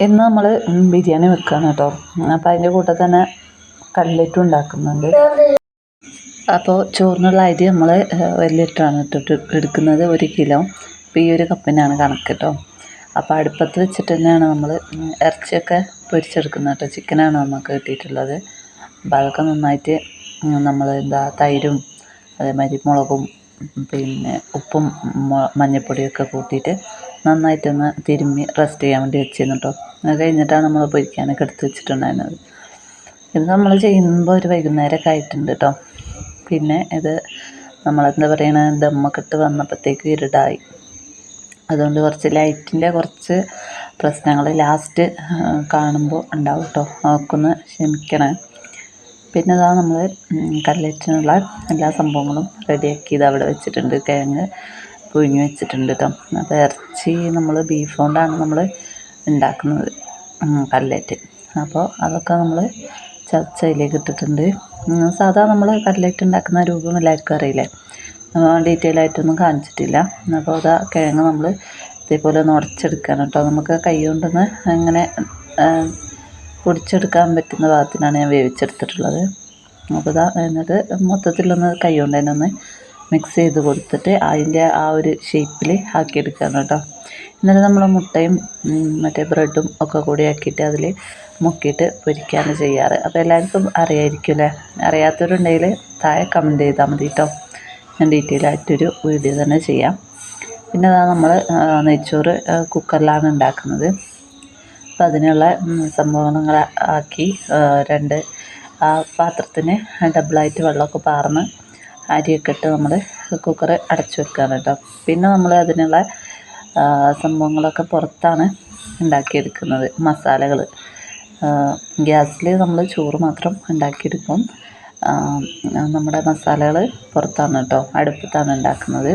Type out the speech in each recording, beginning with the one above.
ഇന്ന് നമ്മൾ ബിരിയാണി വെക്കുകയാണ് കേട്ടോ. അപ്പോൾ അതിന്റെ കൂട്ടത്തിൽ തന്നെ കട്ലറ്റും ഉണ്ടാക്കുന്നുണ്ട്. അപ്പോൾ ചോറിനുള്ള അരി നമ്മൾ ലിറ്ററാണ് ഇട്ടിട്ട് എടുക്കുന്നത് ഒരു കിലോ. അപ്പോൾ ഈ ഒരു കപ്പിനാണ് കണക്ക് കേട്ടോ. അപ്പോൾ അടുപ്പത്ത് വെച്ചിട്ട് തന്നെയാണ് നമ്മൾ ഇറച്ചിയൊക്കെ പൊരിച്ചെടുക്കുന്നത് കേട്ടോ. ചിക്കനാണ് നമുക്ക് കിട്ടിയിട്ടുള്ളത്. അപ്പോൾ അതൊക്കെ നന്നായിട്ട് നമ്മൾ എന്താ തൈരും അതേമാതിരി മുളകും പിന്നെ ഉപ്പും മഞ്ഞൾപ്പൊടിയൊക്കെ കൂട്ടിയിട്ട് നന്നായിട്ടൊന്ന് തിരുമ്മി റെസ്റ്റ് ചെയ്യാൻ വേണ്ടി വെച്ചിരുന്നു കേട്ടോ അത് കഴിഞ്ഞിട്ടാണ് നമ്മൾ പൊരിക്കാനൊക്കെ എടുത്ത് വെച്ചിട്ടുണ്ടായിരുന്നത്. ഇത് നമ്മൾ ചെയ്യുമ്പോൾ ഒരു വൈകുന്നേരമൊക്കെ ആയിട്ടുണ്ട് കേട്ടോ പിന്നെ ഇത് നമ്മളെന്താ പറയണ ദമ്മൊക്കെ ഇട്ട് വന്നപ്പോഴത്തേക്ക് ഇരുടായി. അതുകൊണ്ട് കുറച്ച് ലൈറ്റിന്റെ കുറച്ച് പ്രശ്നങ്ങൾ ലാസ്റ്റ് കാണുമ്പോൾ ഉണ്ടാവും കേട്ടോ അവർക്കൊന്ന് ക്ഷമിക്കണേ. പിന്നെ ഇതാ നമ്മൾ കട്ലറ്റിനുള്ള എല്ലാ സംഭവങ്ങളും റെഡിയാക്കി ഇത് അവിടെ വെച്ചിട്ടുണ്ട്. കിഴങ്ങ് പുഴുങ്ങി വെച്ചിട്ടുണ്ട് കേട്ടോ അപ്പോൾ ഇറച്ചി നമ്മൾ ബീഫ് കൊണ്ടാണ് നമ്മൾ ഉണ്ടാക്കുന്നത് കട്ലറ്റ്. അപ്പോൾ അതൊക്കെ നമ്മൾ ചർച്ചയിലേക്ക് ഇട്ടിട്ടുണ്ട്. സാധാ നമ്മൾ കട്ലറ്റ് ഉണ്ടാക്കുന്ന രൂപം എല്ലാവർക്കും അറിയില്ലേ? ഡീറ്റെയിൽ ആയിട്ടൊന്നും കാണിച്ചിട്ടില്ല. അപ്പോൾ അതാ കിഴങ്ങ് നമ്മൾ ഇതേപോലെ ഒന്ന് ഉടച്ചെടുക്കാൻ കേട്ടോ നമുക്ക് കൈ കൊണ്ടൊന്ന് അങ്ങനെ പൊടിച്ചെടുക്കാൻ പറ്റുന്ന ഭാഗത്തിനാണ് ഞാൻ വേവിച്ചെടുത്തിട്ടുള്ളത്. അപ്പോൾ ഇതാ എന്നിട്ട് മൊത്തത്തിലൊന്ന് കൈ കൊണ്ട് തന്നെ ഒന്ന് മിക്സ് ചെയ്ത് കൊടുത്തിട്ട് അതിന്റെ ആ ഒരു ഷേപ്പിൽ ആക്കിയെടുക്കുകയാണ് കേട്ടോ. എന്നിട്ട് നമ്മൾ മുട്ടയും മറ്റേ ബ്രെഡും ഒക്കെ കൂടി ആക്കിയിട്ട് അതിൽ മുക്കിയിട്ട് പൊരിക്കുകയാണ് ചെയ്യാറ്. അപ്പോൾ എല്ലാവർക്കും അറിയായിരിക്കും അല്ലേ? അറിയാത്തവരുണ്ടെങ്കിൽ താഴെ കമന്റ് ചെയ്താൽ മതി കേട്ടോ. ഞാൻ ഡീറ്റെയിൽ ആയിട്ടൊരു വീഡിയോ തന്നെ ചെയ്യാം. പിന്നെ അതാ നമ്മൾ നെയ്ച്ചോറ് കുക്കറിലാണ് ഉണ്ടാക്കുന്നത്. അപ്പോൾ അതിനുള്ള സംഭവങ്ങൾ ആക്കി രണ്ട് ആ പാത്രത്തിന് ഡബിളായിട്ട് വെള്ളമൊക്കെ പാർന്ന് അരിയൊക്കെ ഇട്ട് നമ്മൾ കുക്കർ അടച്ചു വെക്കുകയാണ് കേട്ടോ. പിന്നെ നമ്മൾ അതിനുള്ള സംഭവങ്ങളൊക്കെ പുറത്താണ് ഉണ്ടാക്കിയെടുക്കുന്നത് മസാലകൾ ഗ്യാസിൽ നമ്മൾ ചോറ് മാത്രം ഉണ്ടാക്കിയെടുക്കും. നമ്മുടെ മസാലകൾ പുറത്താണ് കേട്ടോ അടുപ്പത്താണ് ഉണ്ടാക്കുന്നത്.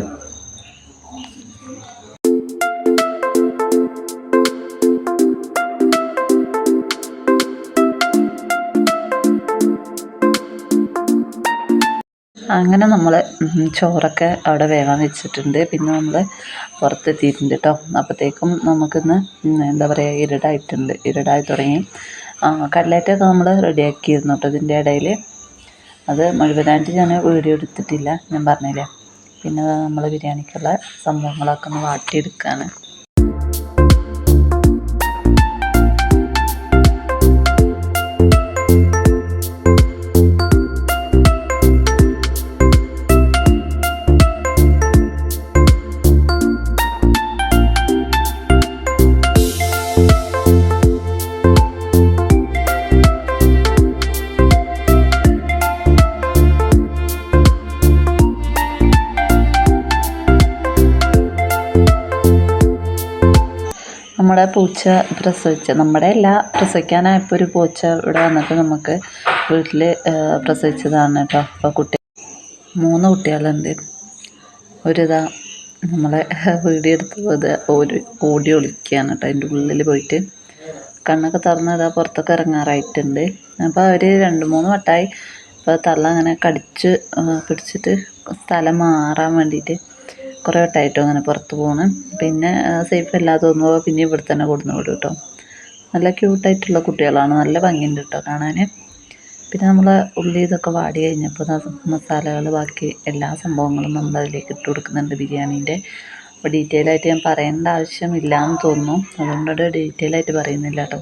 അങ്ങനെ നമ്മൾ ചോറൊക്കെ അവിടെ വേവാൻ വെച്ചിട്ടുണ്ട്. പിന്നെ നമ്മൾ പുറത്തെത്തിയിട്ടുണ്ട് കേട്ടോ അപ്പോഴത്തേക്കും നമുക്കിന്ന് എന്താ പറയുക ഇരുടായിട്ടുണ്ട്. ഇരുടായി തുടങ്ങി. കട്ലേറ്റൊക്കെ നമ്മൾ റെഡിയാക്കിയിരുന്നു കേട്ടോ ഇതിന്റെ ഇടയിൽ അത് മുഴുവനായിട്ട് ഞാൻ വീഡിയോ എടുത്തിട്ടില്ല. ഞാൻ പറഞ്ഞില്ലേ? പിന്നെ നമ്മൾ ബിരിയാണിക്കുള്ള സംഭവങ്ങളൊക്കെ ഒന്ന് വാട്ടിയെടുക്കുകയാണ് നമ്മുടെ പൂച്ച പ്രസവിച്ച നമ്മുടെ എല്ലാ പ്രസവിക്കാനായപ്പോൾ ഒരു പൂച്ച ഇവിടെ വന്നിട്ട് നമുക്ക് വീട്ടിൽ പ്രസവിച്ചതാണ് കേട്ടോ. അപ്പോൾ കുട്ടി മൂന്ന് കുട്ടികളുണ്ട്. ഒരിതാ നമ്മളെ വീഡിയോ എടുത്തത് ഒരു ഓടി ഒളിക്കുകയാണ് കേട്ടോ. അതിന്റെ ഉള്ളിൽ പോയിട്ട് കണ്ണൊക്കെ തുറന്ന് ഇതാ പുറത്തൊക്കെ ഇറങ്ങാറായിട്ടുണ്ട്. അപ്പോൾ അവർ രണ്ട് മൂന്ന് വട്ടമായി അപ്പോൾ തള്ള അങ്ങനെ കടിച്ച് പിടിച്ചിട്ട് സ്ഥലം മാറാൻ വേണ്ടിയിട്ട് കുറേ വട്ടമായിട്ടും അങ്ങനെ പുറത്ത് പോകണം പിന്നെ സേഫ് അല്ലാതെ തോന്നുമ്പോൾ പിന്നെ ഇവിടെ തന്നെ കൊടുന്ന് വിടും കേട്ടോ. നല്ല ക്യൂട്ടായിട്ടുള്ള കുട്ടികളാണ്. നല്ല ഭംഗിയുണ്ട് കേട്ടോ കാണാൻ പിന്നെ നമ്മൾ ഉള്ളി ഇതൊക്കെ വാടി കഴിഞ്ഞപ്പോൾ മസാലകൾ ബാക്കി എല്ലാ സംഭവങ്ങളും നമ്മൾ അതിലേക്ക് ഇട്ട് കൊടുക്കുന്നുണ്ട് ബിരിയാണീന്റെ. അപ്പോൾ ഡീറ്റെയിൽ ആയിട്ട് ഞാൻ പറയേണ്ട ആവശ്യമില്ല എന്ന് തോന്നുന്നു. അതുകൊണ്ട് ഡീറ്റെയിൽ ആയിട്ട് പറയുന്നില്ല കേട്ടോ.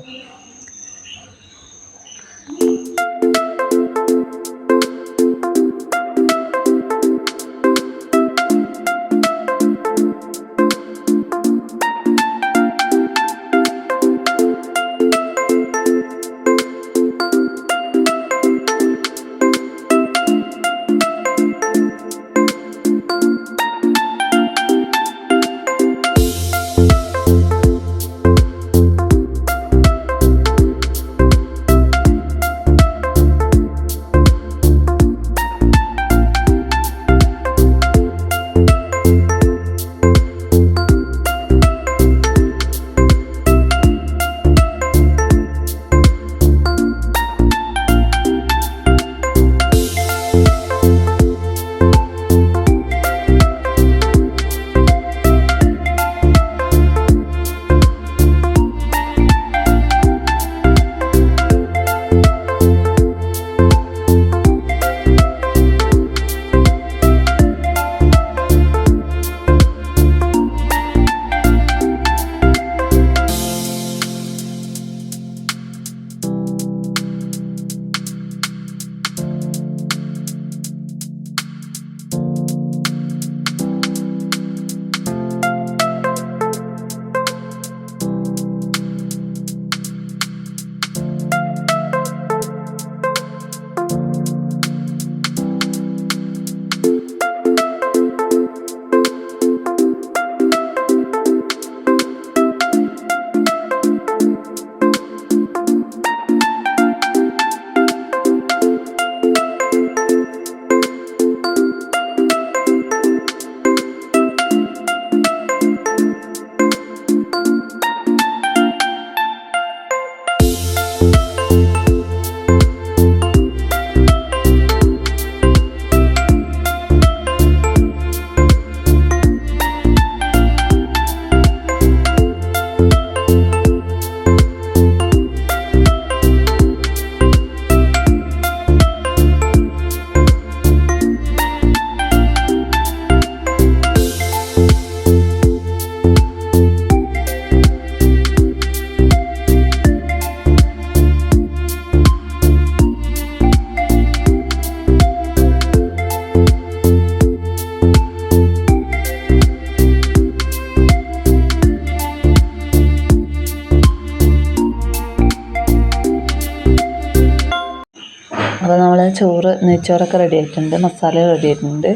നെയ്ച്ചോറൊക്കെ റെഡി ആയിട്ടുണ്ട്. മസാല റെഡി ആയിട്ടുണ്ട്.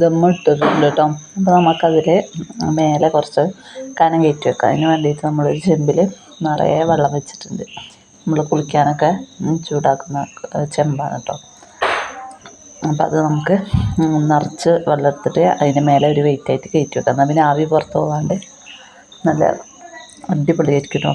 ദമ്മ് ഇട്ടിട്ടുണ്ട് കേട്ടോ അപ്പോൾ നമുക്കതിൽ മേലെ കുറച്ച് കനം കയറ്റി വെക്കാം. അതിന് വേണ്ടിയിട്ട് നമ്മളൊരു ചെമ്പിൽ നിറയെ വെള്ളം വെച്ചിട്ടുണ്ട്. നമ്മൾ കുളിക്കാനൊക്കെ ചൂടാക്കുന്ന ചെമ്പാണ് കേട്ടോ അപ്പോൾ അത് നമുക്ക് നിറച്ച് വെള്ളം എടുത്തിട്ട് അതിന് മേലെ ഒരു വെയിറ്റ് ആയിട്ട് കയറ്റി വെക്കാം. എന്നാൽ പിന്നെ ആവി പുറത്ത് പോകാണ്ട് നല്ല അടിപൊളിയായിരിക്കും കേട്ടോ